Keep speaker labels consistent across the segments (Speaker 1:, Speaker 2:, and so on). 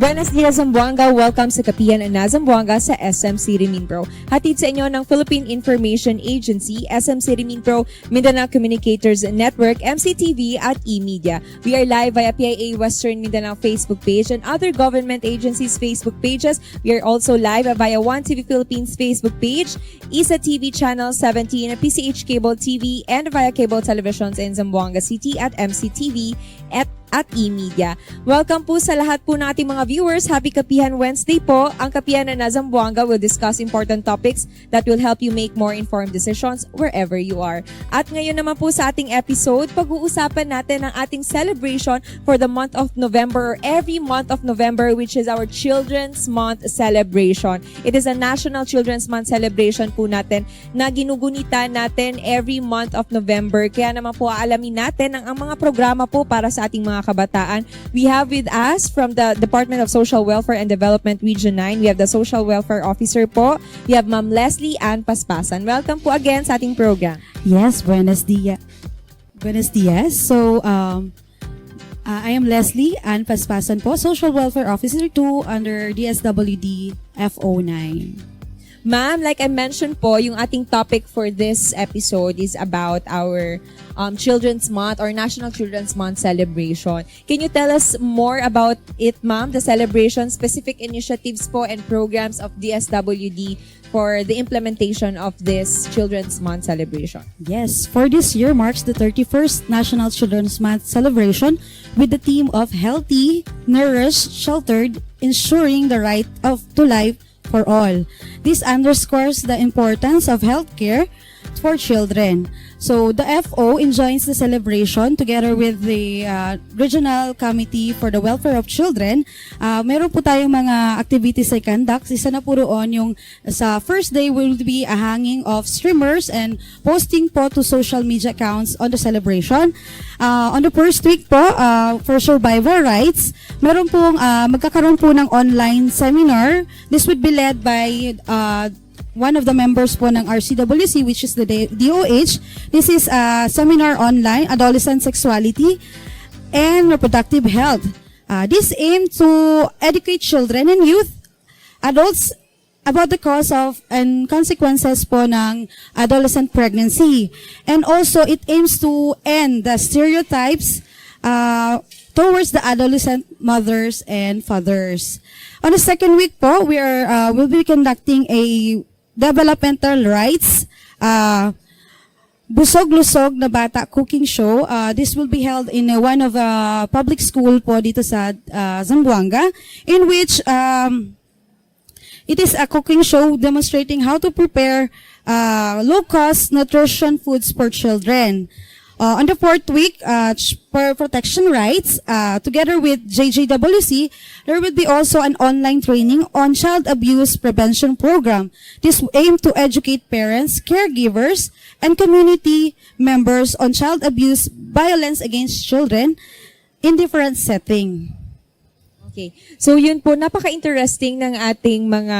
Speaker 1: Buenos dias, Zamboanga. Welcome sa Kapihan na Zamboanga sa SM City Minpro. Hatid sa inyo ng Philippine Information Agency, SM City Minpro, Mindanao Communicators Network, MCTV at eMedia. We are live via PIA Western Mindanao Facebook page and other government agencies' Facebook pages. We are also live via One TV Philippines Facebook page, ISA TV Channel 17, PCH Cable TV, and via cable televisions in Zamboanga City at MCTV at at eMedia. Welcome po sa lahat po nating mga viewers. Happy Kapihan Wednesday po. Ang Kapihan na Zamboanga will discuss important topics that will help you make more informed decisions wherever you are. At ngayon naman po sa ating episode, pag-uusapan natin ang ating celebration for the month of November or every month of November which is our Children's Month celebration. It is a National Children's Month celebration po natin na ginugunita natin every month of November. Kaya naman po aalamin natin ang, ang mga programa po para sa ating mga kabataan. We have with us from the Department of Social Welfare and Development Region 9, we have the Social Welfare Officer po. We have Ma'am Leslie Ann Paspasan. Welcome po again sa ating program.
Speaker 2: Yes, buenos dias. Buenos dias. So, um, uh, I am Leslie Ann Paspasan po, Social Welfare Officer 2 under DSWD FO9.
Speaker 1: Ma'am, like I mentioned po, yung ating topic for this episode is about our um, Children's Month or National Children's Month celebration. Can you tell us more about it, ma'am? The celebration, specific initiatives po and programs of DSWD for the implementation of this Children's Month celebration.
Speaker 2: Yes, for this year marks the 31st National Children's Month celebration with the theme of healthy, nourished, sheltered, ensuring the right of to life for all. This underscores the importance of healthcare for children. So the FO enjoins the celebration together with the uh, Regional Committee for the Welfare of Children. Uh, meron po tayong mga activities ay conduct. Isa na po roon yung sa first day will be a hanging of streamers and posting po to social media accounts on the celebration. Uh, on the first week po, uh, for survivor rights, meron pong uh, magkakaroon po ng online seminar. This would be led by uh, one of the members po ng RCWC which is the DOH. This is a seminar online, adolescent sexuality and reproductive health. Uh, this aim to educate children and youth, adults about the cause of and consequences po ng adolescent pregnancy. And also, it aims to end the stereotypes uh, towards the adolescent mothers and fathers. On the second week po, we are uh, will be conducting a developmental rights uh, Busog-lusog na bata cooking show. Uh, this will be held in uh, one of uh, public school po dito sa uh, Zamboanga in which um, it is a cooking show demonstrating how to prepare uh, low-cost nutrition foods for children. Uh, on the fourth week, uh, for protection rights, uh, together with JJWC, there will be also an online training on child abuse prevention program. This aim to educate parents, caregivers, and community members on child abuse, violence against children in different setting.
Speaker 1: Okay. So yun po, napaka-interesting ng ating mga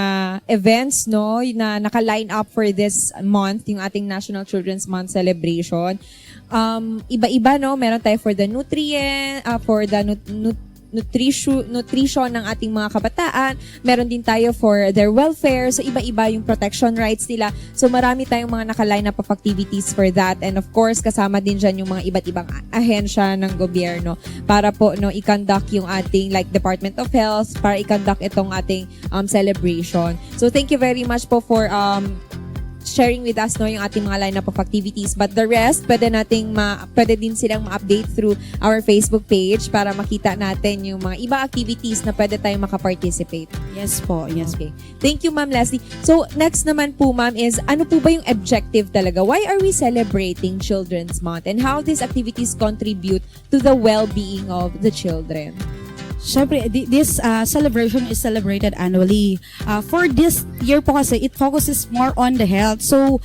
Speaker 1: events no na naka-line up for this month, yung ating National Children's Month celebration. Um, iba-iba no, meron tayo for the nutrient, uh, for the nut- nut- nutrition nutrition ng ating mga kabataan. Meron din tayo for their welfare. So iba-iba yung protection rights nila. So marami tayong mga naka-line up of activities for that. And of course, kasama din dyan yung mga iba't ibang ahensya ng gobyerno para po no i-conduct yung ating like Department of Health para i-conduct itong ating um, celebration. So thank you very much po for um, sharing with us no yung ating mga lineup of activities but the rest pwede nating ma pwede din silang ma-update through our Facebook page para makita natin yung mga iba activities na pwede tayong makaparticipate.
Speaker 2: Yes po, yes
Speaker 1: Okay. Thank you, Ma'am Leslie. So, next naman po, Ma'am, is ano po ba yung objective talaga? Why are we celebrating Children's Month and how these activities contribute to the well-being of the children?
Speaker 2: Siyempre, thi- this uh, celebration is celebrated annually. Uh, for this year po kasi, it focuses more on the health. So,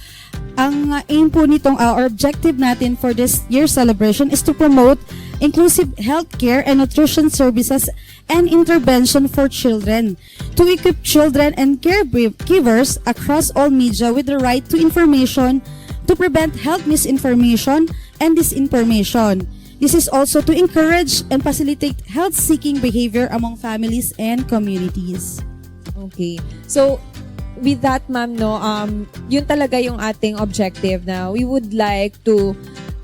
Speaker 2: ang aim po nitong, uh, or objective natin for this year's celebration is to promote inclusive healthcare and nutrition services and intervention for children to equip children and caregivers across all media with the right to information to prevent health misinformation and disinformation. This is also to encourage and facilitate health-seeking behavior among families and communities.
Speaker 1: Okay. So, with that, ma'am, no, um, yun talaga yung ating objective na we would like to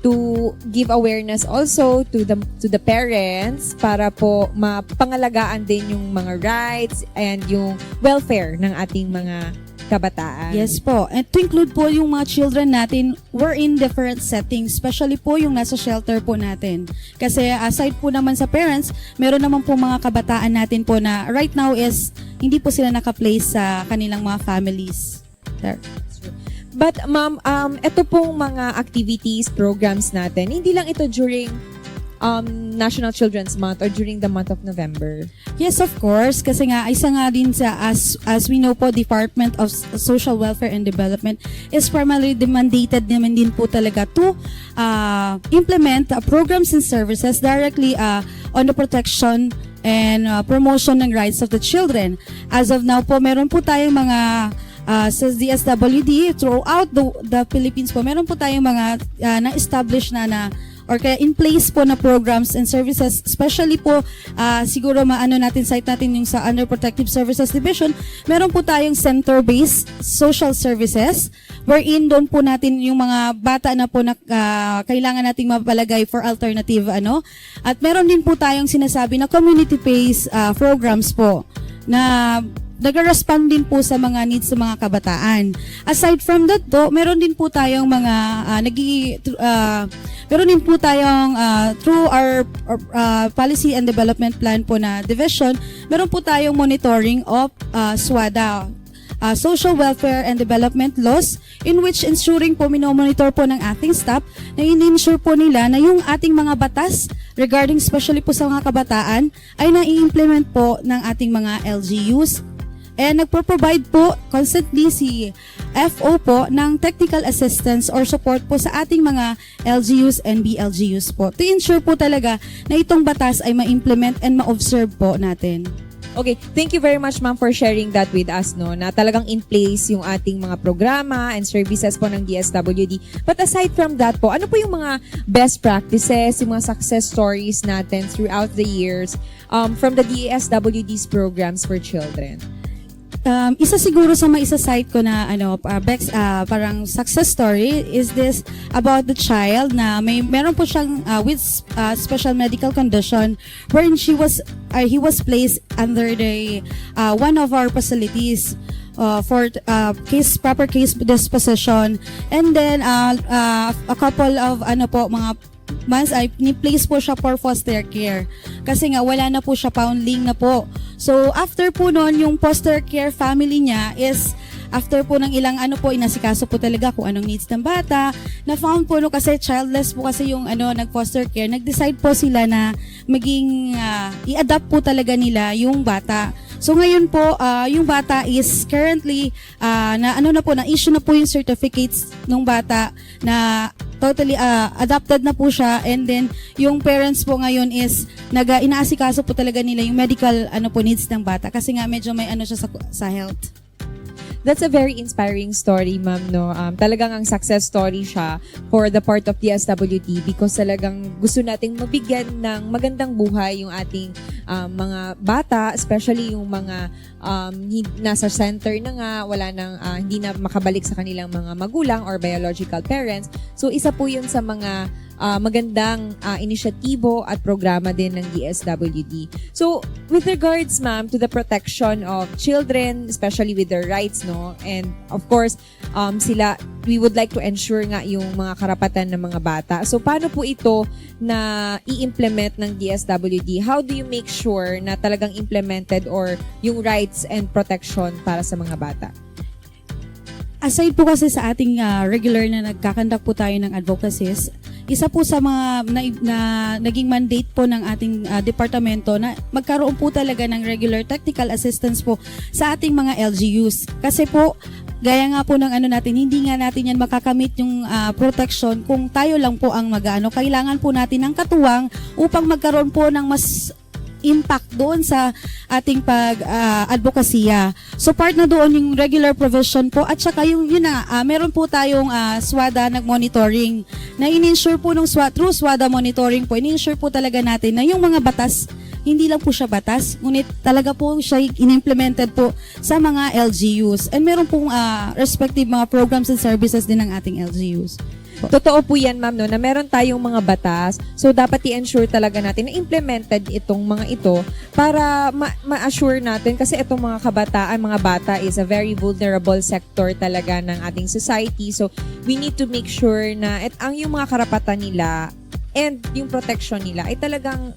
Speaker 1: to give awareness also to the to the parents para po mapangalagaan din yung mga rights and yung welfare ng ating mga kabataan.
Speaker 2: Yes po. And to include po yung mga children natin, we're in different settings, especially po yung nasa shelter po natin. Kasi aside po naman sa parents, meron naman po mga kabataan natin po na right now is hindi po sila naka-place sa kanilang mga families. There.
Speaker 1: But ma'am, um, ito pong mga activities, programs natin, hindi lang ito during um, National Children's Month or during the month of November.
Speaker 2: Yes, of course. Kasi nga, isa nga din sa, as, as we know po, Department of Social Welfare and Development is primarily mandated naman din po talaga to uh, implement uh, programs and services directly uh, on the protection and uh, promotion ng rights of the children. As of now po, meron po tayong mga uh, sa DSWD throughout the, the Philippines po, meron po tayong mga uh, na-establish na na or kaya in place po na programs and services, especially po ah, siguro maano natin site natin yung sa Under Protective Services Division, meron po tayong center-based social services wherein doon po natin yung mga bata na po na ah, kailangan nating mapalagay for alternative ano. At meron din po tayong sinasabi na community-based ah, programs po na nag-respond din po sa mga needs sa mga kabataan. Aside from that do, meron din po tayong mga uh, nagi ah, meron din po tayong ah, through our, ah, policy and development plan po na division, meron po tayong monitoring of ah, SWADA uh, social welfare and development laws in which ensuring po minomonitor po ng ating staff na in-ensure po nila na yung ating mga batas regarding especially po sa mga kabataan ay nai-implement po ng ating mga LGUs And nagpo-provide po constantly si FO po ng technical assistance or support po sa ating mga LGUs and BLGUs po to ensure po talaga na itong batas ay ma-implement and ma-observe po natin.
Speaker 1: Okay, thank you very much ma'am for sharing that with us no na talagang in place yung ating mga programa and services po ng DSWD. But aside from that po, ano po yung mga best practices, yung mga success stories natin throughout the years um, from the DSWD's programs for children?
Speaker 2: Um, isa siguro sa mga isa-cite ko na ano uh, Bex, uh, parang success story is this about the child na may meron po siyang uh, with uh, special medical condition wherein she was uh, he was placed under the uh, one of our facilities uh, for uh, case proper case disposition. And then uh, uh, a couple of ano po mga months ay ni-place po siya for foster care. Kasi nga wala na po siya foundling na po. So after po noon yung foster care family niya is after po ng ilang ano po inasikaso po talaga kung anong needs ng bata na found po no kasi childless po kasi yung ano nag foster care nag-decide po sila na maging ah, i-adapt po talaga nila yung bata So ngayon po, ah, yung bata is currently ah, na ano na po, na issue na po yung certificates ng bata na totally ah, adopted na po siya and then yung parents po ngayon is nag ah, inaasikaso po talaga nila yung medical ano po needs ng bata kasi nga medyo may ano siya sa, sa health.
Speaker 1: That's a very inspiring story, ma'am, no? Um, talagang ang success story siya for the part of DSWD because talagang gusto nating mabigyan ng magandang buhay yung ating um, mga bata, especially yung mga um, nasa center na nga, wala nang, ah, hindi na makabalik sa kanilang mga magulang or biological parents. So, isa po yun sa mga ah, magandang ah, inisyatibo at programa din ng DSWD. So, with regards, ma'am, to the protection of children, especially with their rights, no? And of course, um, sila, we would like to ensure nga yung mga karapatan ng mga bata. So, paano po ito na i-implement ng DSWD? How do you make sure na talagang implemented or yung rights and protection para sa mga bata?
Speaker 2: Aside po kasi sa ating ah, regular na nagkakandak po tayo ng advocacies, isa po sa mga na, na naging mandate po ng ating ah, departamento na magkaroon po talaga ng regular technical assistance po sa ating mga LGUs. Kasi po, gaya nga po ng ano natin, hindi nga natin yan makakamit yung ah, protection kung tayo lang po ang mag-ano. Kailangan po natin ng katuwang upang magkaroon po ng mas impact doon sa ating pag ah. So part na doon yung regular provision po at saka yung yun na ah, meron po tayong ah, SWADA nag-monitoring na in-ensure po nung SWADA, through SWADA monitoring po, in-ensure po talaga natin na yung mga batas hindi lang po siya batas, ngunit talaga po siya in-implemented po sa mga LGUs. And meron pong ah, respective mga programs and services din ng ating LGUs.
Speaker 1: Totoo po yan, ma'am, no, na meron tayong mga batas. So, dapat i-ensure talaga natin na implemented itong mga ito para ma- ma-assure natin kasi itong mga kabataan, mga bata is a very vulnerable sector talaga ng ating society. So, we need to make sure na et, ang yung mga karapatan nila and yung protection nila ay talagang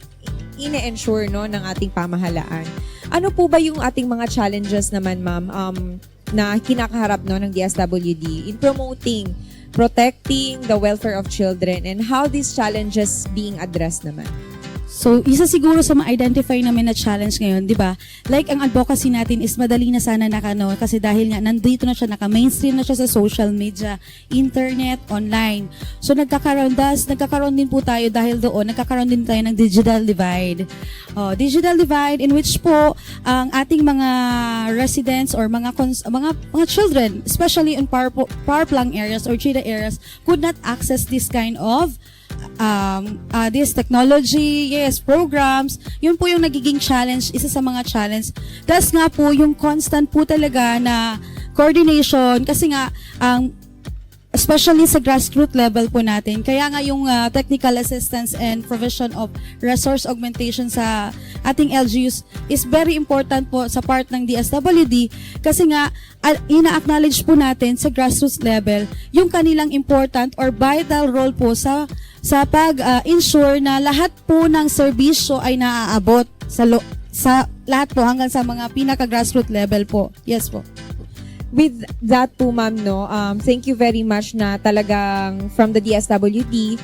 Speaker 1: ine-ensure no, ng ating pamahalaan. Ano po ba yung ating mga challenges naman, ma'am, um, na kinakaharap no, ng DSWD in promoting protecting the welfare of children and how these challenges being addressed naman.
Speaker 2: So, isa siguro sa ma-identify namin na challenge ngayon, di ba? Like, ang advocacy natin is madali na sana nakano kasi dahil nga nandito na siya, naka-mainstream na siya sa social media, internet, online. So, nagkakaroon, das, nagkakaroon din po tayo dahil doon, nagkakaroon din tayo ng digital divide. Oh, digital divide in which po ang ating mga residents or mga cons- mga mga children, especially in power, power plant areas or chida areas, could not access this kind of um, uh, this technology, yes, programs, yun po yung nagiging challenge, isa sa mga challenge. That's nga po yung constant po talaga na coordination kasi nga ang especially sa grassroots level po natin. Kaya nga yung uh, technical assistance and provision of resource augmentation sa ating LGUs is very important po sa part ng DSWD kasi nga uh, ina-acknowledge po natin sa grassroots level yung kanilang important or vital role po sa sa pag-ensure na lahat po ng serbisyo ay naaabot sa lo- sa lahat po hanggang sa mga pinaka-grassroots level po. Yes po.
Speaker 1: With that po, ma'am, no, um, thank you very much na talagang from the DSWD,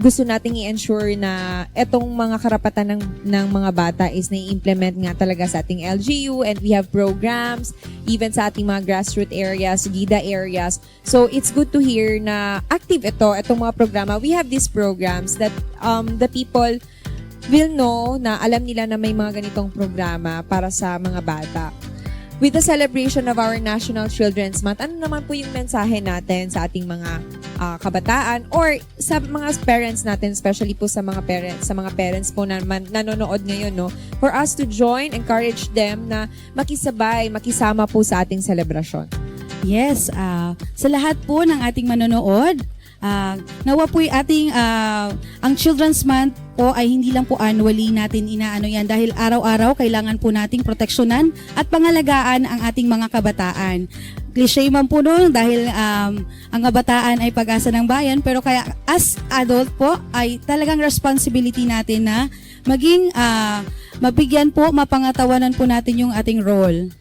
Speaker 1: gusto nating i-ensure na etong mga karapatan ng, ng mga bata is na-implement nga talaga sa ating LGU and we have programs even sa ating mga grassroots areas, GIDA areas. So it's good to hear na active ito, itong mga programa. We have these programs that um, the people will know na alam nila na may mga ganitong programa para sa mga bata. With the celebration of our National Children's Month, ano naman po yung mensahe natin sa ating mga ah, kabataan or sa mga parents natin, especially po sa mga parents, sa mga parents po na man, nanonood ngayon, no? For us to join, encourage them na makisabay, makisama po sa ating selebrasyon.
Speaker 2: Yes, ah, sa lahat po ng ating manonood, ah, nawa po ating ah, ang Children's Month po ay hindi lang po annually natin inaano yan dahil araw-araw kailangan po nating proteksyonan at pangalagaan ang ating mga kabataan. Cliche man po noon dahil um, ang kabataan ay pag-asa ng bayan pero kaya as adult po ay talagang responsibility natin na maging ah, mabigyan po, mapangatawanan po natin yung ating role.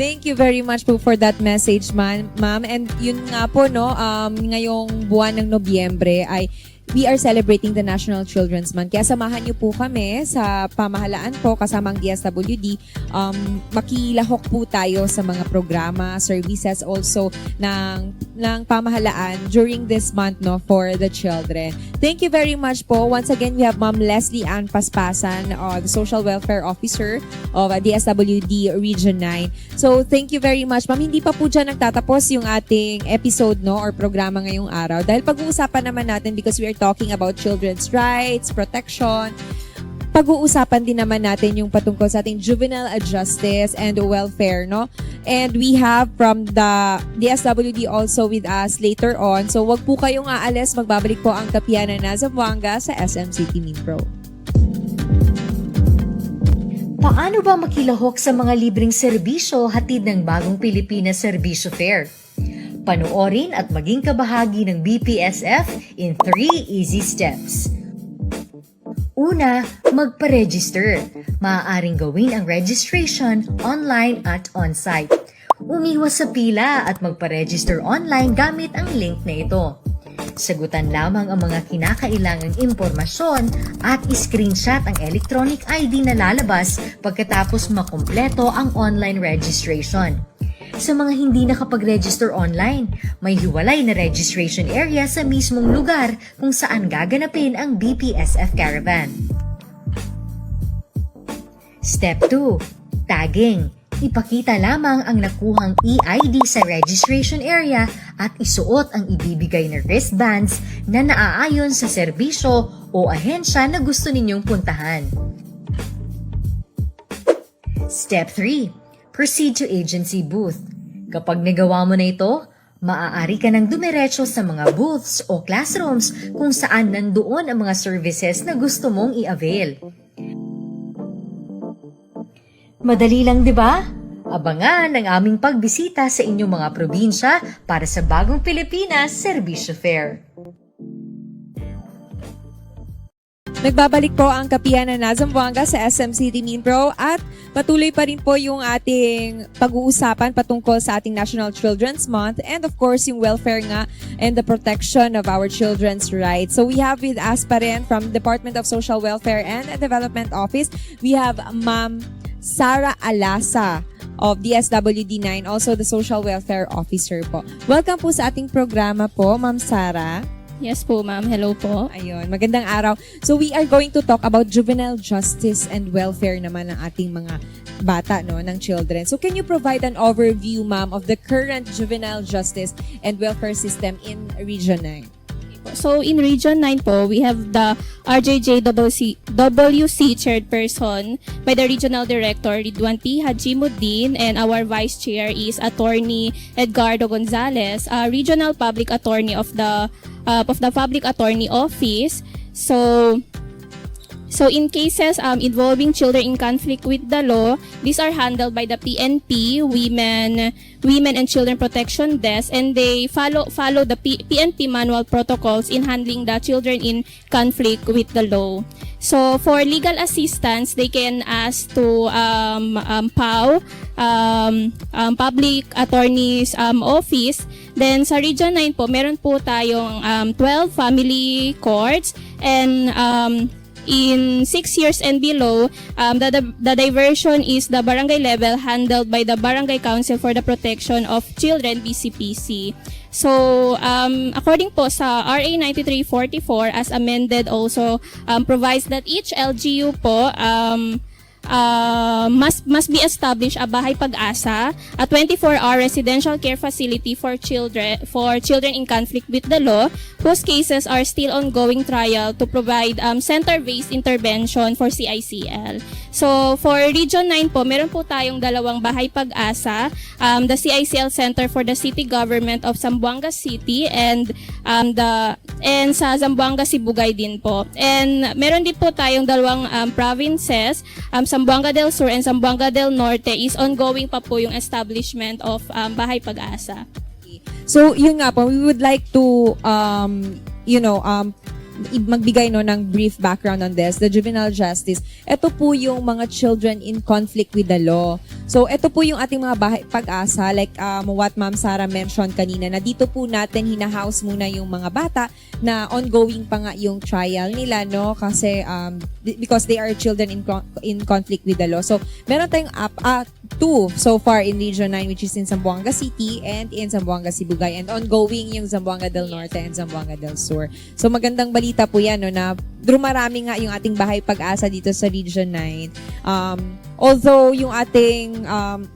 Speaker 1: Thank you very much po for that message, ma'am. ma'am. And yun nga po, no, um, ngayong buwan ng Nobyembre ay we are celebrating the National Children's Month. Kaya samahan niyo po kami sa pamahalaan po kasama ang DSWD. Um, makilahok po tayo sa mga programa, services also ng, ng pamahalaan during this month no, for the children. Thank you very much po. Once again, we have Ma'am Leslie Ann Paspasan, uh, the Social Welfare Officer of uh, DSWD Region 9. So, thank you very much. Ma'am, hindi pa po dyan nagtatapos yung ating episode no, or programa ngayong araw. Dahil pag-uusapan naman natin because we are talking about children's rights, protection, pag-uusapan din naman natin yung patungkol sa ating juvenile justice and welfare, no? And we have from the DSWD also with us later on. So, wag po kayong aalis. Magbabalik po ang Kapiana na Zamboanga sa SM City Minpro.
Speaker 3: Paano ba makilahok sa mga libreng serbisyo hatid ng bagong Pilipinas Serbisyo Fair? Panoorin at maging kabahagi ng BPSF in 3 easy steps. Una, magpa-register. Maaaring gawin ang registration online at on-site. Umiwas sa pila at magpa-register online gamit ang link na ito. Sagutan lamang ang mga kinakailangang impormasyon at screenshot ang electronic ID na lalabas pagkatapos makumpleto ang online registration. Sa mga hindi nakapag-register online, may hiwalay na registration area sa mismong lugar kung saan gaganapin ang BPSF Caravan. Step 2. Tagging. Ipakita lamang ang nakuhang EID sa registration area at isuot ang ibibigay na wristbands na naaayon sa serbisyo o ahensya na gusto ninyong puntahan. Step 3. Proceed to agency booth. Kapag nagawa mo na ito, maaari ka nang dumiretso sa mga booths o classrooms kung saan nandoon ang mga services na gusto mong i-avail. Madali lang, di ba? Abangan ang aming pagbisita sa inyong mga probinsya para sa Bagong Pilipinas Servisyo Fair.
Speaker 1: Nagbabalik po ang kapiyan ng Nazamboanga sa SM City Minpro at patuloy pa rin po yung ating pag-uusapan patungkol sa ating National Children's Month and of course yung welfare nga and the protection of our children's rights. So we have with us pa rin from Department of Social Welfare and Development Office, we have Ma'am Sara Alasa of DSWD9, also the Social Welfare Officer po. Welcome po sa ating programa po, Ma'am Sara.
Speaker 4: Yes po, ma'am. Hello po.
Speaker 1: Ayun, magandang araw. So we are going to talk about juvenile justice and welfare naman ng ating mga bata, no, ng children. So can you provide an overview, ma'am, of the current juvenile justice and welfare system in Region 9?
Speaker 4: So, in Region 9 po, we have the RJJWC WC chairperson by the Regional Director Ridwan P. Hajimuddin and our Vice Chair is Attorney Edgardo Gonzalez, uh, Regional Public Attorney of the uh, of the Public Attorney Office. So, So in cases um, involving children in conflict with the law, these are handled by the PNP, Women, Women and Children Protection Desk, and they follow follow the P- PNP manual protocols in handling the children in conflict with the law. So for legal assistance, they can ask to um, um, PAO, um, um, Public Attorney's um, Office. Then sa Region 9 po, meron po tayong um, 12 family courts and um, in 6 years and below, um, the, the, diversion is the barangay level handled by the Barangay Council for the Protection of Children, BCPC. So, um, according po sa RA 9344, as amended also, um, provides that each LGU po, um, uh, must must be established a bahay pag-asa, a 24-hour residential care facility for children for children in conflict with the law, whose cases are still ongoing trial to provide um, center-based intervention for CICL. So for Region 9 po, meron po tayong dalawang bahay pag-asa, um, the CICL Center for the City Government of Zamboanga City and um, the and sa Zamboanga Sibugay din po. And meron din po tayong dalawang um, provinces, um, Zamboanga del Sur and Zamboanga del Norte is ongoing pa po yung establishment of um, Bahay Pag-asa.
Speaker 1: So yun nga po, we would like to, um, you know, um, magbigay no ng brief background on this, the juvenile justice. Ito po yung mga children in conflict with the law. So ito po yung ating mga bahay pag-asa like um, what Ma'am Sarah mentioned kanina na dito po natin hina-house muna yung mga bata na ongoing pa nga yung trial nila no kasi um, because they are children in in conflict with the law. So meron tayong up uh, two so far in Region 9 which is in Zamboanga City and in Zamboanga Sibugay and ongoing yung Zamboanga del Norte and Zamboanga del Sur. So magandang balita po yan no, na dumarami nga yung ating bahay pag-asa dito sa Region 9. Um, although yung ating um,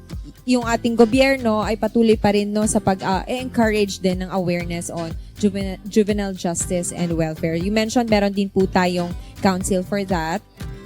Speaker 1: yung ating gobyerno ay patuloy pa rin no sa pag-encourage din ng awareness on juvenile, juvenile justice and welfare. You mentioned meron din po tayong council for that.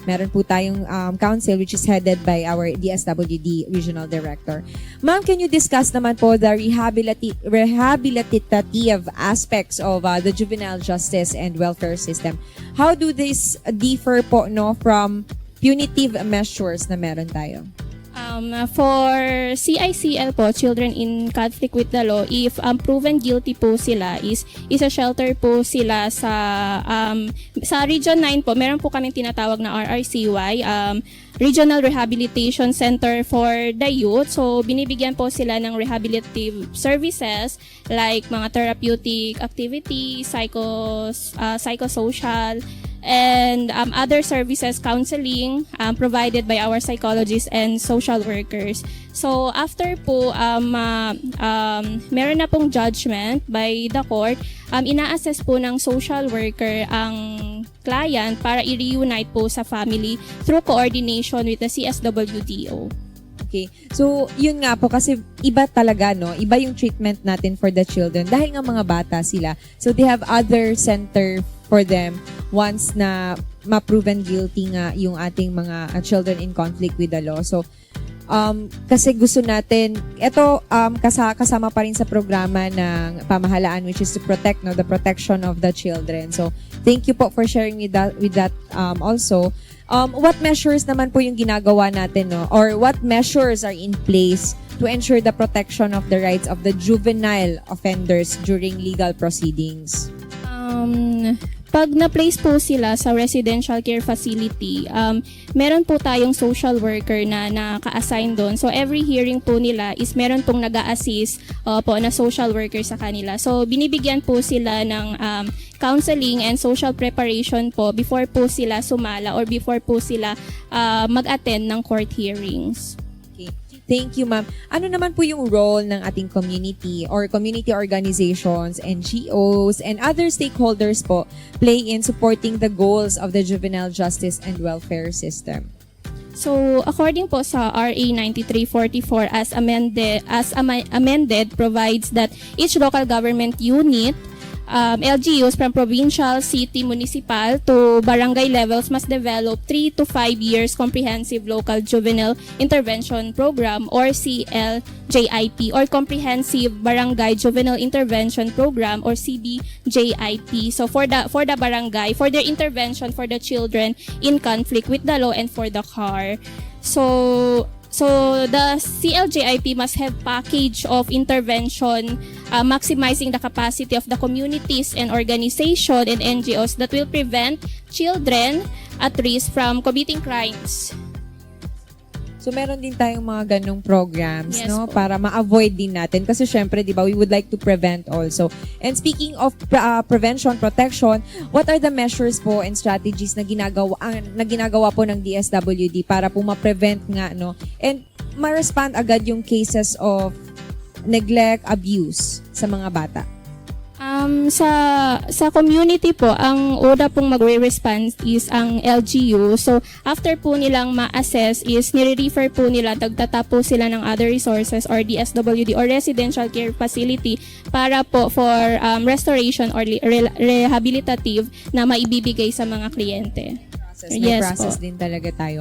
Speaker 1: Meron po tayong um, council which is headed by our DSWD Regional Director. Ma'am, can you discuss naman po the rehabiliti- rehabilitative aspects of uh, the juvenile justice and welfare system? How do this differ po no from punitive measures na meron tayo?
Speaker 4: Um, for CICL po, children in conflict with the law, if um, proven guilty po sila, is isa shelter po sila sa um, sa Region 9 po, meron po kaming tinatawag na RRCY, um, Regional Rehabilitation Center for the Youth. So, binibigyan po sila ng rehabilitative services like mga therapeutic activity, psycho, uh, psychosocial, and um, other services counseling um, provided by our psychologists and social workers. So after po um, uh, um, meron na pong judgment by the court, um, ina-assess po ng social worker ang client para i-reunite po sa family through coordination with the CSWDO.
Speaker 1: Okay. So, yun nga po kasi iba talaga, no? Iba yung treatment natin for the children dahil nga mga bata sila. So, they have other center for them once na ma-proven guilty nga yung ating mga uh, children in conflict with the law. So, um, kasi gusto natin, ito um, kasa, kasama pa rin sa programa ng pamahalaan which is to protect, no, the protection of the children. So, thank you po for sharing with that, with that um, also. Um, what measures naman po yung ginagawa natin, no? Or what measures are in place to ensure the protection of the rights of the juvenile offenders during legal proceedings?
Speaker 4: Um, pag na-place po sila sa residential care facility, um, meron po tayong social worker na naka-assign doon. So every hearing po nila is meron pong nag assist uh, po na social worker sa kanila. So binibigyan po sila ng um, counseling and social preparation po before po sila sumala or before po sila uh, mag-attend ng court hearings.
Speaker 1: Okay. Thank you, ma'am. Ano naman po yung role ng ating community or community organizations, NGOs, and other stakeholders po play in supporting the goals of the juvenile justice and welfare system?
Speaker 4: So, according po sa RA 9344 as amended as ama- amended provides that each local government unit um, LGUs from provincial, city, municipal to barangay levels must develop 3 to 5 years comprehensive local juvenile intervention program or CLJIP or comprehensive barangay juvenile intervention program or CBJIP. So for the for the barangay for their intervention for the children in conflict with the law and for the car. So So the CLJIP must have package of intervention uh, maximizing the capacity of the communities and organization and NGOs that will prevent children at risk from committing crimes.
Speaker 1: So meron din tayong mga ganong programs,
Speaker 4: Yes
Speaker 1: no?
Speaker 4: po.
Speaker 1: Para ma-avoid din natin kasi syempre, 'di ba, we would like to prevent also. And speaking of uh, prevention, protection, what are the measures po and strategies na ginagawa ang na ginagawa po ng DSWD para po ma-prevent nga, no? And ma-respond agad yung cases of neglect, abuse sa mga bata.
Speaker 4: Um, sa sa community po, ang una pong magre-response is ang LGU. So, after po nilang ma-assess is nire-refer po nila, tagtatapo sila ng other resources or DSWD or residential care facility para po for um, restoration or re- rehabilitative na maibibigay sa mga kliyente.
Speaker 1: process. May
Speaker 4: Yes
Speaker 1: process
Speaker 4: po.
Speaker 1: din talaga tayo.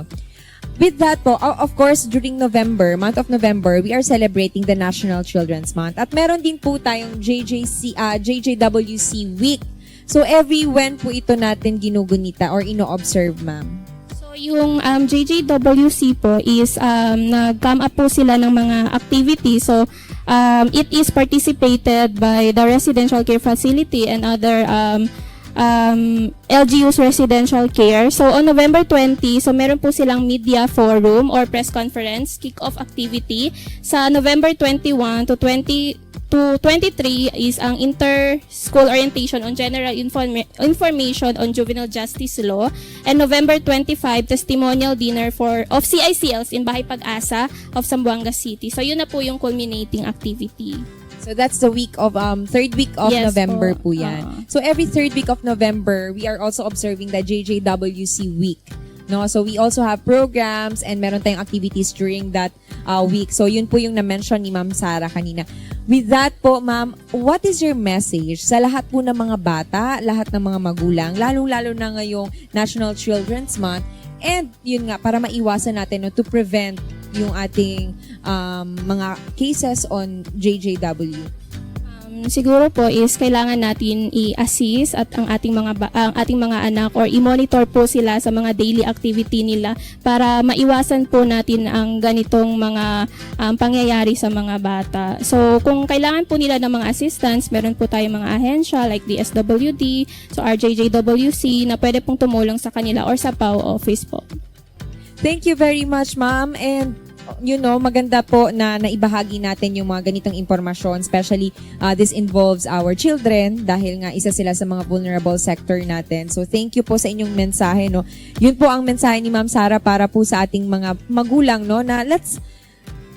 Speaker 1: With that po, of course, during November, month of November, we are celebrating the National Children's Month. At meron din po tayong JJC, ah, JJWC Week. So, every when po ito natin ginugunita or ino-observe, ma'am?
Speaker 4: So yung um, JJWC po is um, nag-come up po sila ng mga activities. So um, it is participated by the residential care facility and other um, um, LGU's residential care. So on November 20, so meron po silang media forum or press conference kick-off activity. Sa November 21 to 20 to 23 is ang inter-school orientation on general informa- information on juvenile justice law and November 25 testimonial dinner for of CICLs in Bahay Pag-asa of Zamboanga City. So yun na po yung culminating activity.
Speaker 1: So, that's the week of, um, third week of
Speaker 4: Yes
Speaker 1: November
Speaker 4: po.
Speaker 1: po, yan.
Speaker 4: Ah.
Speaker 1: So, every third week of November, we are also observing the JJWC Week. No, so we also have programs and meron tayong activities during that uh, week. So yun po yung na-mention ni Ma'am Sara kanina. With that po, Ma'am, what is your message sa lahat po ng mga bata, lahat ng mga magulang, lalong-lalo na ngayong National Children's Month and yun nga para maiwasan natin no, to prevent yung ating um, mga cases on JJW.
Speaker 4: Um, siguro po is kailangan natin i-assist at ang ating mga ba- ang ating mga anak or i-monitor po sila sa mga daily activity nila para maiwasan po natin ang ganitong mga um, pangyayari sa mga bata. So kung kailangan po nila ng mga assistance, meron po tayong mga ahensya like the SWD, so RJJWC na pwede pong tumulong sa kanila or sa PAO office po.
Speaker 1: Thank you very much, ma'am. And you know, maganda po na naibahagi natin yung mga ganitong impormasyon, especially uh, this involves our children dahil nga isa sila sa mga vulnerable sector natin. So thank you po sa inyong mensahe, no. Yun po ang mensahe ni Ma'am Sara para po sa ating mga magulang, no, na let's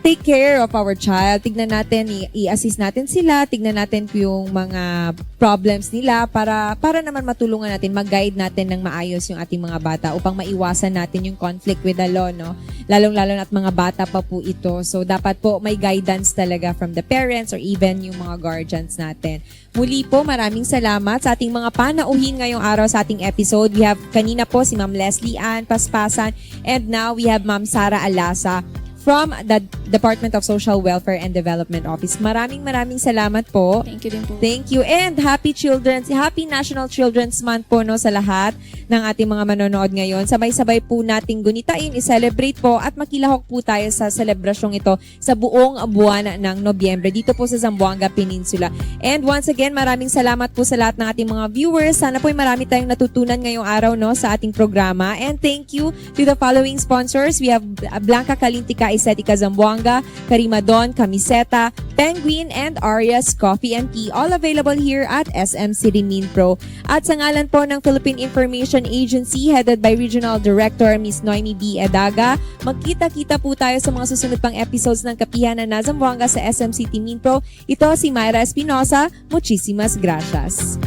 Speaker 1: take care of our child. Tignan natin, i-assist natin sila, tignan natin yung mga problems nila para para naman matulungan natin, mag-guide natin ng maayos yung ating mga bata upang maiwasan natin yung conflict with the law, no? Lalong-lalo na at mga bata pa po ito. So, dapat po may guidance talaga from the parents or even yung mga guardians natin. Muli po, maraming salamat sa ating mga panauhin ngayong araw sa ating episode. We have kanina po si Ma'am Leslie Ann Paspasan and now we have Ma'am Sara Alasa from the Department of Social Welfare and Development Office. Maraming maraming salamat po.
Speaker 4: Thank you din po.
Speaker 1: Thank you and happy children's happy National Children's Month po no sa lahat ng ating mga manonood ngayon. Sabay-sabay po nating gunitain, i-celebrate po at makilahok po tayo sa selebrasyong ito sa buong buwan ng Nobyembre dito po sa Zamboanga Peninsula. And once again, maraming salamat po sa lahat ng ating mga viewers. Sana po ay marami tayong natutunan ngayong araw no sa ating programa. And thank you to the following sponsors. We have Blanca Kalintika Estetica Zamboanga, Karimadon, Camiseta, Penguin, and Arias Coffee and Tea. All available here at SM City Mean Pro. At sa ngalan po ng Philippine Information Agency headed by Regional Director Ms. Noemi B. Edaga, magkita-kita po tayo sa mga susunod pang episodes ng Kapihan na Zamboanga sa SM City Mean Pro. Ito si Myra Espinosa. Muchísimas gracias.